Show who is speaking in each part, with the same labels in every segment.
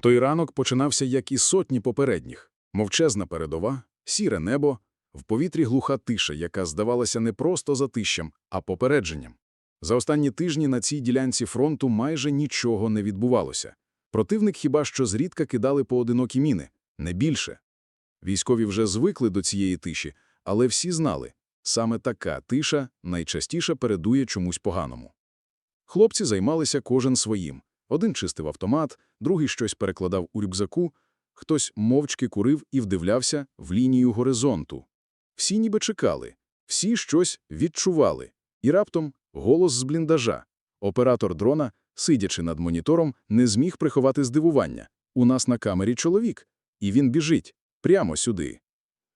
Speaker 1: Той ранок починався, як і сотні попередніх. Мовчезна передова, сіре небо, в повітрі глуха тиша, яка здавалася не просто затищем, а попередженням. За останні тижні на цій ділянці фронту майже нічого не відбувалося. Противник хіба що зрідка кидали поодинокі міни, не більше. Військові вже звикли до цієї тиші, але всі знали, саме така тиша найчастіше передує чомусь поганому. Хлопці займалися кожен своїм. Один чистив автомат, другий щось перекладав у рюкзаку, хтось мовчки курив і вдивлявся в лінію горизонту. Всі ніби чекали, всі щось відчували. І раптом голос з бліндажа. Оператор дрона, сидячи над монітором, не зміг приховати здивування. У нас на камері чоловік, і він біжить прямо сюди.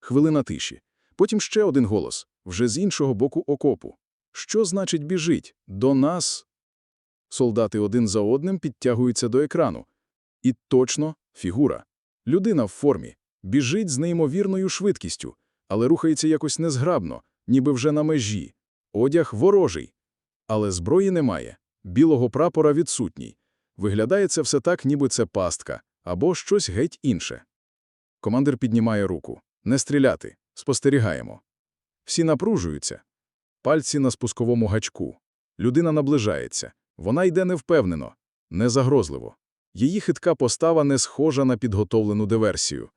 Speaker 1: Хвилина тиші. Потім ще один голос, вже з іншого боку окопу. Що значить біжить? До нас? Солдати один за одним підтягуються до екрану. І точно фігура. Людина в формі. Біжить з неймовірною швидкістю, але рухається якось незграбно, ніби вже на межі. Одяг ворожий. Але зброї немає. Білого прапора відсутній. Виглядає це все так, ніби це пастка, або щось геть інше. Командир піднімає руку. Не стріляти. Спостерігаємо. Всі напружуються. Пальці на спусковому гачку. Людина наближається. Вона йде невпевнено, незагрозливо. Її хитка постава не схожа на підготовлену диверсію.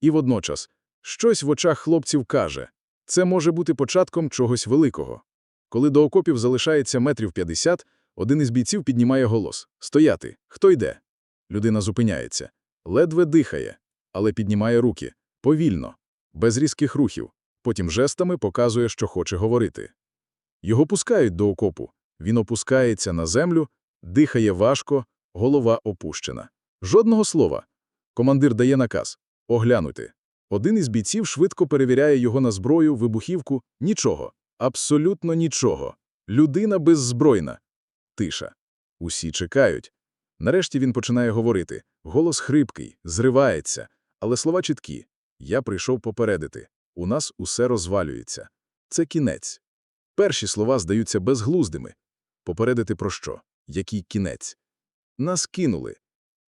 Speaker 1: І водночас, щось в очах хлопців каже, це може бути початком чогось великого. Коли до окопів залишається метрів 50, один із бійців піднімає голос. «Стояти! Хто йде?» Людина зупиняється. Ледве дихає, але піднімає руки. Повільно, без різких рухів. Потім жестами показує, що хоче говорити. Його пускають до окопу. Він опускається на землю, дихає важко, голова опущена. Жодного слова. Командир дає наказ – оглянути. Один із бійців швидко перевіряє його на зброю, вибухівку. Нічого. Абсолютно нічого. Людина беззбройна. Тиша. Усі чекають. Нарешті він починає говорити. Голос хрипкий, зривається. Але слова чіткі. Я прийшов попередити. У нас усе розвалюється. Це кінець. Перші слова здаються безглуздими. Попередити про що? Який кінець? Нас кинули.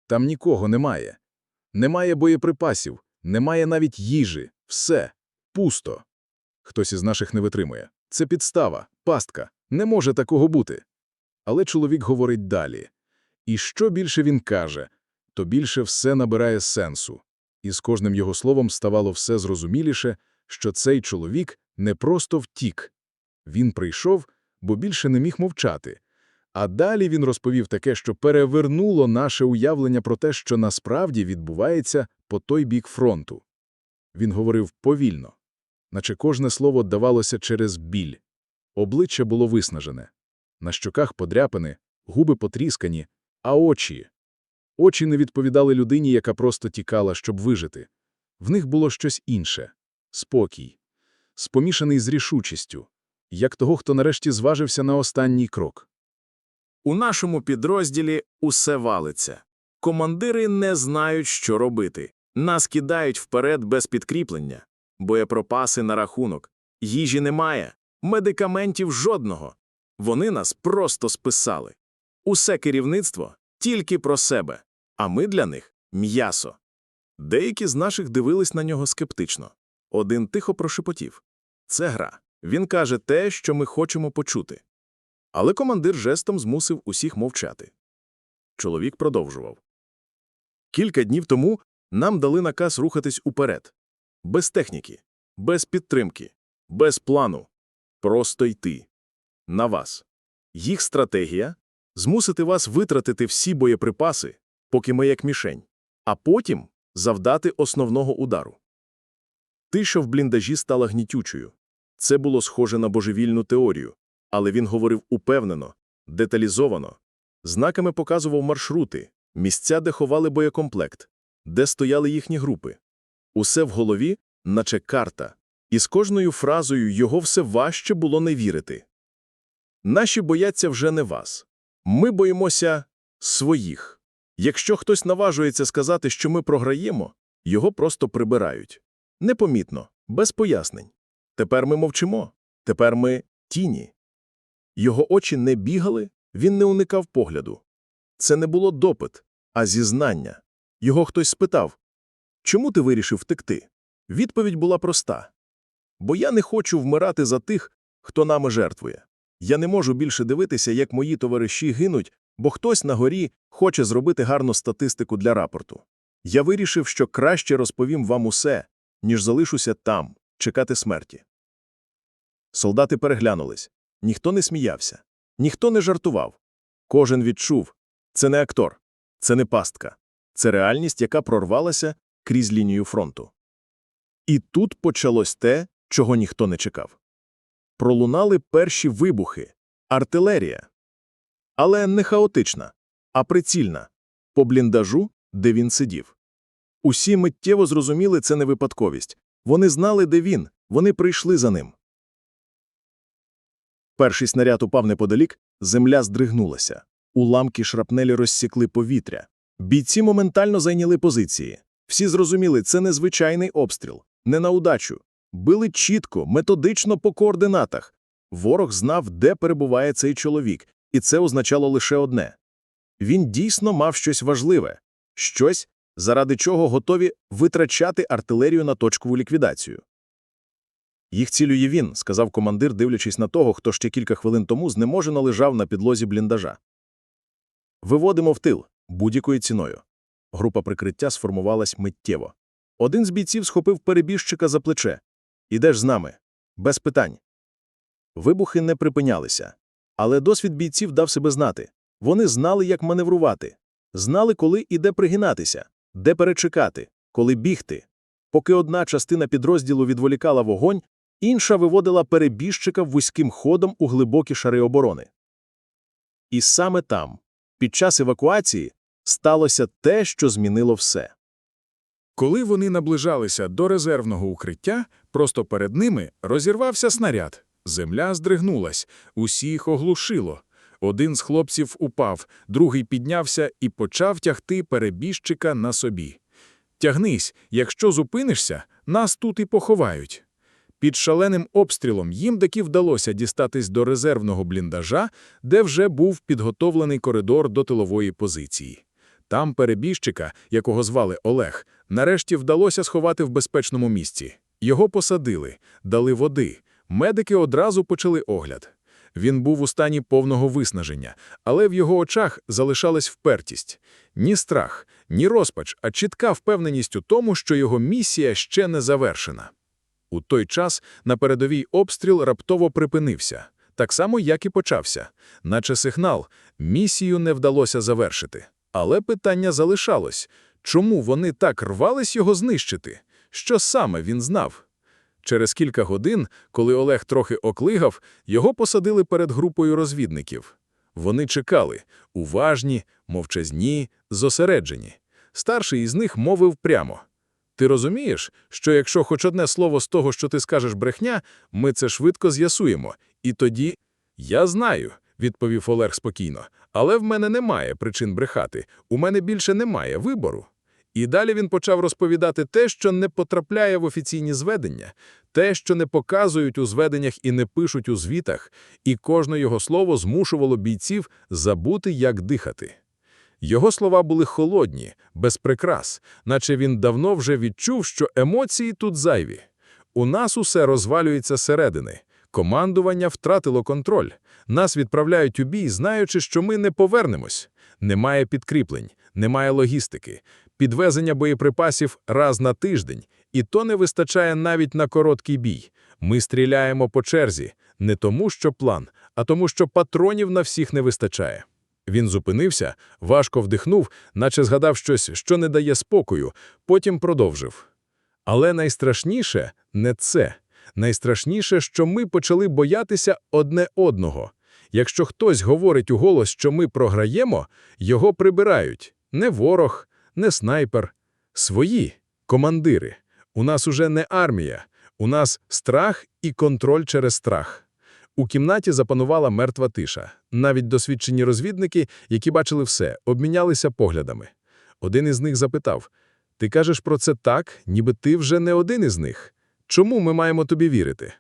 Speaker 1: Там нікого немає. Немає боєприпасів, немає навіть їжі. Все. Пусто. Хтось із наших не витримує. Це підстава, пастка. Не може такого бути. Але чоловік говорить далі. І що більше він каже, то більше все набирає сенсу. І з кожним його словом ставало все зрозуміліше, що цей чоловік не просто втік. Він прийшов, бо більше не міг мовчати. А далі він розповів таке, що перевернуло наше уявлення про те, що насправді відбувається по той бік фронту. Він говорив повільно, наче кожне слово давалося через біль. Обличчя було виснажене. На щоках подряпини, губи потріскані, а очі. Очі не відповідали людині, яка просто тікала, щоб вижити. В них було щось інше — спокій, спомішаний з рішучістю, як того, хто нарешті зважився на останній крок.
Speaker 2: У нашому підрозділі усе валиться. Командири не знають, що робити. Нас кидають вперед без підкріплення. Боєпропаси на рахунок. Їжі немає. Медикаментів жодного. Вони нас просто списали. Усе керівництво тільки про себе, а ми для них – м'ясо. Деякі з наших дивились на нього скептично. Один тихо прошепотів. Це гра. Він каже те, що ми хочемо почути. Але командир жестом змусив усіх мовчати. Чоловік продовжував. Кілька днів тому нам дали наказ рухатись уперед. Без техніки, без підтримки, без плану. Просто йти. На вас. Їх стратегія – змусити вас витратити всі боєприпаси, поки ми як мішень, а потім завдати основного удару. Тиша в бліндажі стала гнітючою. Це було схоже на божевільну теорію, але він говорив упевнено, деталізовано. Знаками показував маршрути, місця, де ховали боєкомплект, де стояли їхні групи. Усе в голові, наче карта, і з кожною фразою його все важче було не вірити. Наші бояться вже не вас. Ми боїмося своїх. Якщо хтось наважується сказати, що ми програємо, його просто прибирають. Непомітно, без пояснень. Тепер ми мовчимо, тепер ми тіні. Його очі не бігали, він не уникав погляду. Це не було допит, а зізнання. Його хтось спитав, чому ти вирішив втекти? Відповідь була проста. Бо я не хочу вмирати за тих, хто нами жертвує. Я не можу більше дивитися, як мої товариші гинуть, бо хтось на горі хоче зробити гарну статистику для рапорту. Я вирішив, що краще розповім вам усе, ніж залишуся там, чекати смерті. Солдати переглянулись. Ніхто не сміявся, ніхто не жартував. Кожен відчув – це не актор, це не пастка, це реальність, яка прорвалася крізь лінію фронту. І тут почалось те, чого ніхто не чекав. Пролунали перші вибухи, артилерія. Але не хаотична, а прицільна, по бліндажу, де він сидів. Усі миттєво зрозуміли це не випадковість. Вони знали, де він, вони прийшли за ним. Перший снаряд упав неподалік, земля здригнулася. Уламки шрапнелі розсікли повітря. Бійці моментально зайняли позиції. Всі зрозуміли, це не звичайний обстріл, не на удачу. Били чітко, методично по координатах. Ворог знав, де перебуває цей чоловік, і це означало лише одне. Він дійсно мав щось важливе, щось, заради чого готові витрачати артилерію на точкову ліквідацію. Їх цілює він, сказав командир, дивлячись на того, хто ще кілька хвилин тому знеможено лежав на підлозі бліндажа. Виводимо в тил, будь-якою ціною. Група прикриття сформувалась миттєво. Один з бійців схопив перебіжчика за плече. Ідеш з нами. Без питань. Вибухи не припинялися. Але досвід бійців дав себе знати. Вони знали, як маневрувати. Знали, коли і де пригинатися, де перечекати, коли бігти. Поки одна частина підрозділу відволікала вогонь, інша виводила перебіжчика вузьким ходом у глибокі шари оборони. І саме там, під час евакуації, сталося те, що змінило все.
Speaker 1: Коли вони наближалися до резервного укриття, просто перед ними розірвався снаряд. Земля здригнулась, усіх оглушило. Один з хлопців упав, другий піднявся і почав тягти перебіжчика на собі. Тягнись, якщо зупинишся, нас тут і поховають. Під шаленим обстрілом їм таки вдалося дістатись до резервного бліндажа, де вже був підготовлений коридор до тилової позиції. Там перебіжчика, якого звали Олег, нарешті вдалося сховати в безпечному місці. Його посадили, дали води. Медики одразу почали огляд. Він був у стані повного виснаження, але в його очах залишалась впертість. Ні страх, ні розпач, а чітка впевненість у тому, що його місія ще не завершена. У той час на передовій обстріл раптово припинився, так само, як і почався. Наче сигнал, місію не вдалося завершити. Але питання залишалось. Чому вони так рвались його знищити? Що саме він знав? Через кілька годин, коли Олег трохи оклигав, його посадили перед групою розвідників. Вони чекали – уважні, мовчазні, зосереджені. Старший із них мовив прямо. Ти розумієш, що якщо хоч одне слово з того, що ти скажеш брехня, ми це швидко з'ясуємо. І тоді… Я знаю, відповів Олег спокійно, але в мене немає причин брехати, у мене більше немає вибору. І далі він почав розповідати те, що не потрапляє в офіційні зведення, те, що не показують у зведеннях і не пишуть у звітах, і кожне його слово змушувало бійців забути, як дихати. Його слова були холодні, без прикрас, наче він давно вже відчув, що емоції тут зайві. У нас усе розвалюється зсередини. Командування втратило контроль. Нас відправляють у бій, знаючи, що ми не повернемось. Немає підкріплень, немає логістики, підвезення боєприпасів раз на тиждень, і то не вистачає навіть на короткий бій. Ми стріляємо по черзі, не тому, що план, а тому, що патронів на всіх не вистачає. Він зупинився, важко вдихнув, наче згадав щось, що не дає спокою, потім продовжив. Але найстрашніше не це. Найстрашніше, що ми почали боятися одне одного. Якщо хтось говорить у голос, що ми програємо, його прибирають. Не ворог, не снайпер. Свої командири. У нас уже не армія. У нас страх і контроль через страх. У кімнаті запанувала мертва тиша. Навіть досвідчені розвідники, які бачили все, обмінялися поглядами. Один із них запитав, «Ти кажеш про це так, ніби ти вже не один із них. Чому ми маємо тобі вірити?»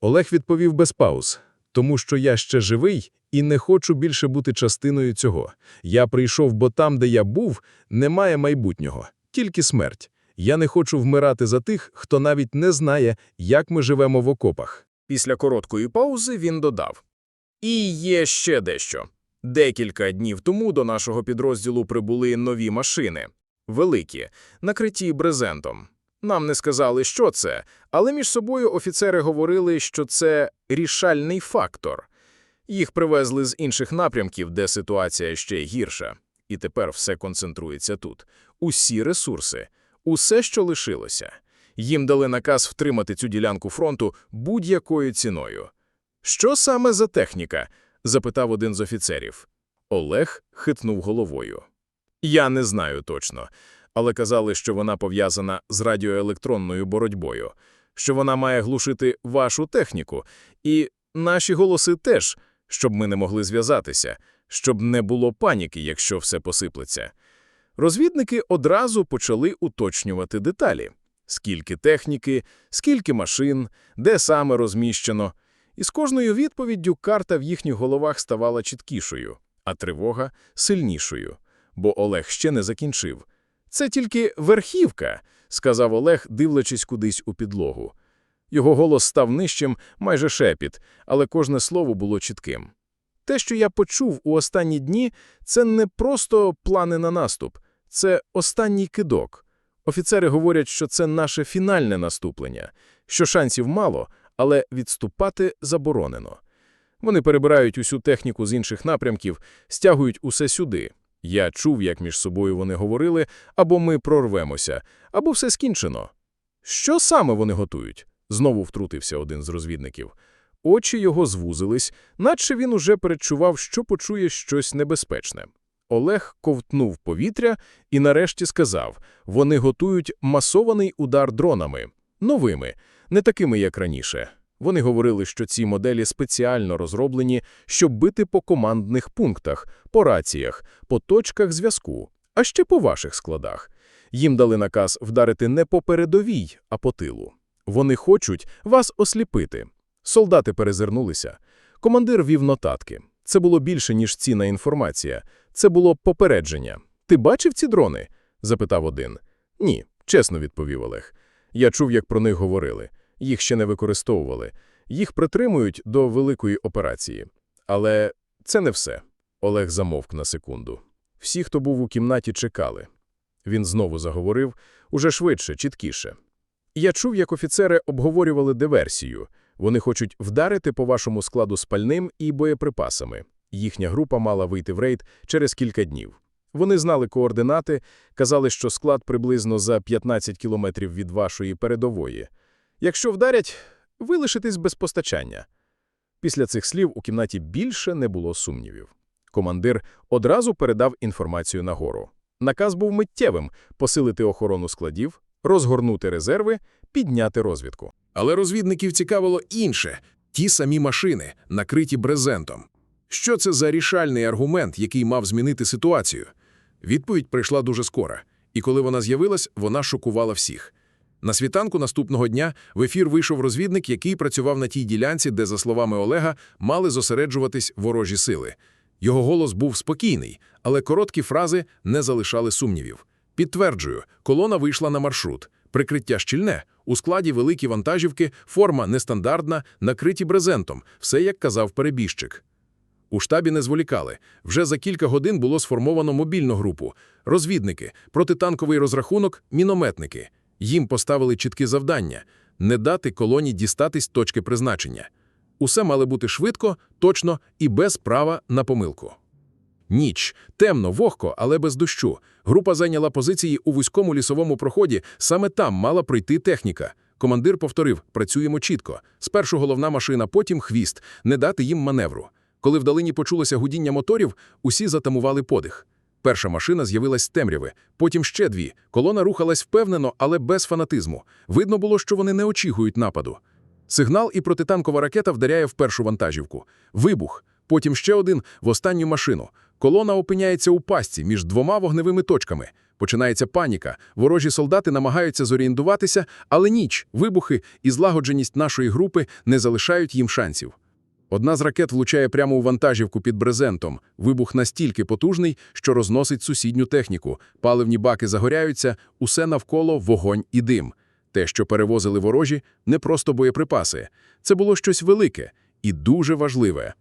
Speaker 1: Олег відповів без пауз.
Speaker 3: тому що я ще живий і не хочу більше бути частиною цього. Я прийшов, бо там, де я був, немає майбутнього, тільки смерть. Я не хочу вмирати за тих, хто навіть не знає, як ми живемо в окопах.
Speaker 2: Після короткої паузи він додав. І є ще дещо. Декілька днів тому до нашого підрозділу прибули нові машини. Великі, накриті брезентом. Нам не сказали, що це, але між собою офіцери говорили, що це рішальний фактор. Їх привезли з інших напрямків, де ситуація ще гірша. І тепер все концентрується тут. Усі ресурси, усе, що лишилося. Їм дали наказ втримати цю ділянку фронту будь-якою ціною. Що саме за техніка? запитав один з офіцерів. Олег хитнув головою. Я не знаю точно, але казали, що вона пов'язана з радіоелектронною боротьбою, що вона має глушити вашу техніку, і наші голоси теж, щоб ми не могли зв'язатися, щоб не було паніки, якщо все посиплеться. Розвідники одразу почали уточнювати деталі. Скільки техніки, скільки машин, де саме розміщено. І з кожною відповіддю карта в їхніх головах ставала чіткішою, а тривога – сильнішою. Бо Олег ще не закінчив. «Це тільки верхівка», – сказав Олег, дивлячись кудись у підлогу. Його голос став нижчим, майже шепіт, але кожне слово було чітким. Те, що я почув у останні дні, це не просто плани на наступ, це останній кидок. Офіцери говорять, що це наше фінальне наступлення, що шансів мало, але відступати заборонено. Вони перебирають усю техніку з інших напрямків, стягують усе сюди. Я чув, як між собою вони говорили, або ми прорвемося, або все скінчено. Що саме вони готують? Знову втрутився один з розвідників. Очі його звузились, наче він уже передчував, що почує щось небезпечне. Олег ковтнув повітря і нарешті сказав, вони готують масований удар дронами. Новими, не такими, як раніше. Вони говорили, що ці моделі спеціально розроблені, щоб бити по командних пунктах, по раціях, по точках зв'язку, а ще по ваших складах. Їм дали наказ вдарити не по передовій, а по тилу. Вони хочуть вас осліпити. Солдати перезирнулися. Командир вів нотатки. Це було більше, ніж цінна інформація. Це було попередження. «Ти бачив ці дрони?» – запитав один. «Ні», – чесно відповів Олег. Я чув, як про них говорили. Їх ще не використовували. Їх притримують до великої операції. Але це не все. Олег замовк на секунду. Всі, хто був у кімнаті, чекали. Він знову заговорив, уже швидше, чіткіше. Я чув, як офіцери обговорювали диверсію. Вони хочуть вдарити по вашому складу спальним і боєприпасами. Їхня група мала вийти в рейд через кілька днів. Вони знали координати, казали, що склад приблизно за 15 кілометрів від вашої передової. Якщо вдарять, ви лишитесь без постачання. Після цих слів у кімнаті більше не було сумнівів. Командир одразу передав інформацію нагору. Наказ був миттєвим – посилити охорону складів, розгорнути резерви, підняти розвідку.
Speaker 4: Але розвідників цікавило інше – ті самі машини, накриті брезентом. Що це за рішальний аргумент, який мав змінити ситуацію? Відповідь прийшла дуже скоро, і коли вона з'явилась, вона шокувала всіх. На світанку наступного дня в ефір вийшов розвідник, який працював на тій ділянці, де, за словами Олега, мали зосереджуватись ворожі сили. Його голос був спокійний, але короткі фрази не залишали сумнівів. Підтверджую, колона вийшла на маршрут. Прикриття щільне, у складі великі вантажівки, форма нестандартна, накриті брезентом, все як казав перебіжчик. У штабі не зволікали. Вже за кілька годин було сформовано мобільну групу. Розвідники, протитанковий розрахунок, мінометники. Їм поставили чіткі завдання – не дати колоні дістатись точки призначення. Усе мало бути швидко, точно і без права на помилку. Ніч. Темно, вогко, але без дощу. Група зайняла позиції у вузькому лісовому проході. Саме там мала прийти техніка. Командир повторив «працюємо чітко. Спершу головна машина, потім хвіст, не дати їм маневру. Коли вдалині почулося гудіння моторів, усі затамували подих. Перша машина з'явилась з темряви, потім ще дві. Колона рухалась впевнено, але без фанатизму. Видно було, що вони не очікують нападу. Сигнал і протитанкова ракета вдаряє в першу вантажівку. Вибух. Потім ще один в останню машину. Колона опиняється у пастці між двома вогневими точками. Починається паніка. Ворожі солдати намагаються зорієнтуватися, але ніч, вибухи і злагодженість нашої групи не залишають їм шансів. Одна з ракет влучає прямо у вантажівку під брезентом. Вибух настільки потужний, що розносить сусідню техніку. Паливні баки загоряються, усе навколо вогонь і дим. Те, що перевозили ворожі, не просто боєприпаси. Це було щось велике і дуже важливе.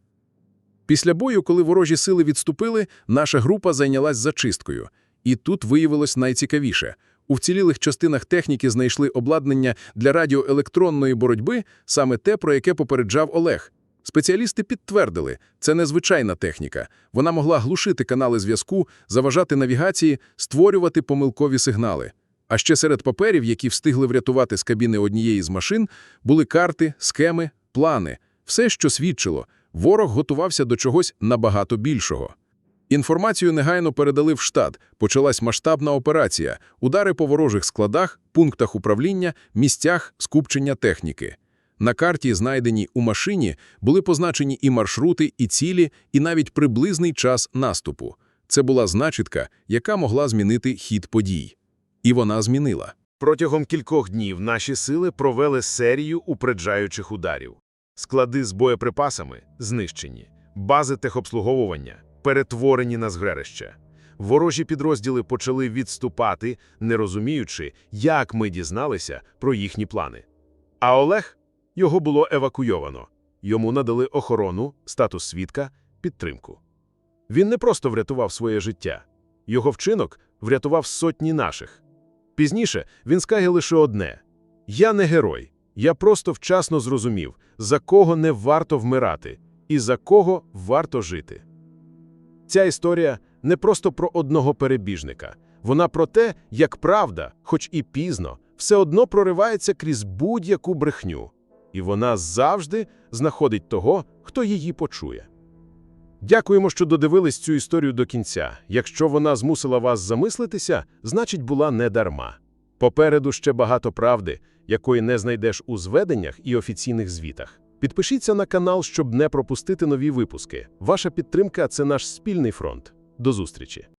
Speaker 4: Після бою, коли ворожі сили відступили, наша група зайнялась зачисткою. І тут виявилось найцікавіше. У вцілілих частинах техніки знайшли обладнання для радіоелектронної боротьби, саме те, про яке попереджав Олег. Спеціалісти підтвердили, це незвичайна техніка. Вона могла глушити канали зв'язку, заважати навігації, створювати помилкові сигнали. А ще серед паперів, які встигли врятувати з кабіни однієї з машин, були карти, схеми, плани. Все, що свідчило, ворог готувався до чогось набагато більшого. Інформацію негайно передали в штат. Почалась масштабна операція, удари по ворожих складах, пунктах управління, місцях скупчення техніки. На карті, знайденій у машині, були позначені і маршрути, і цілі, і навіть приблизний час наступу. Це була знахідка, яка могла змінити хід подій. І вона змінила.
Speaker 5: Протягом кількох днів наші сили провели серію упреджаючих ударів. Склади з боєприпасами знищені, бази техобслуговування перетворені на згрерище. Ворожі підрозділи почали відступати, не розуміючи, як ми дізналися про їхні плани. А Олег його було евакуйовано. Йому надали охорону, статус свідка, підтримку. Він не просто врятував своє життя. Його вчинок врятував сотні наших. Пізніше він скаже лише одне: Я не герой. Я просто вчасно зрозумів, за кого не варто вмирати і за кого варто жити. Ця історія не просто про одного перебіжника. Вона про те, як правда, хоч і пізно, все одно проривається крізь будь-яку брехню. І вона завжди знаходить того, хто її почує. Дякуємо, що додивились цю історію до кінця. Якщо вона змусила вас замислитися, значить була не дарма. Попереду ще багато правди, якої не знайдеш у зведеннях і офіційних звітах. Підпишіться на канал, щоб не пропустити нові випуски. Ваша підтримка це наш спільний фронт. До зустрічі!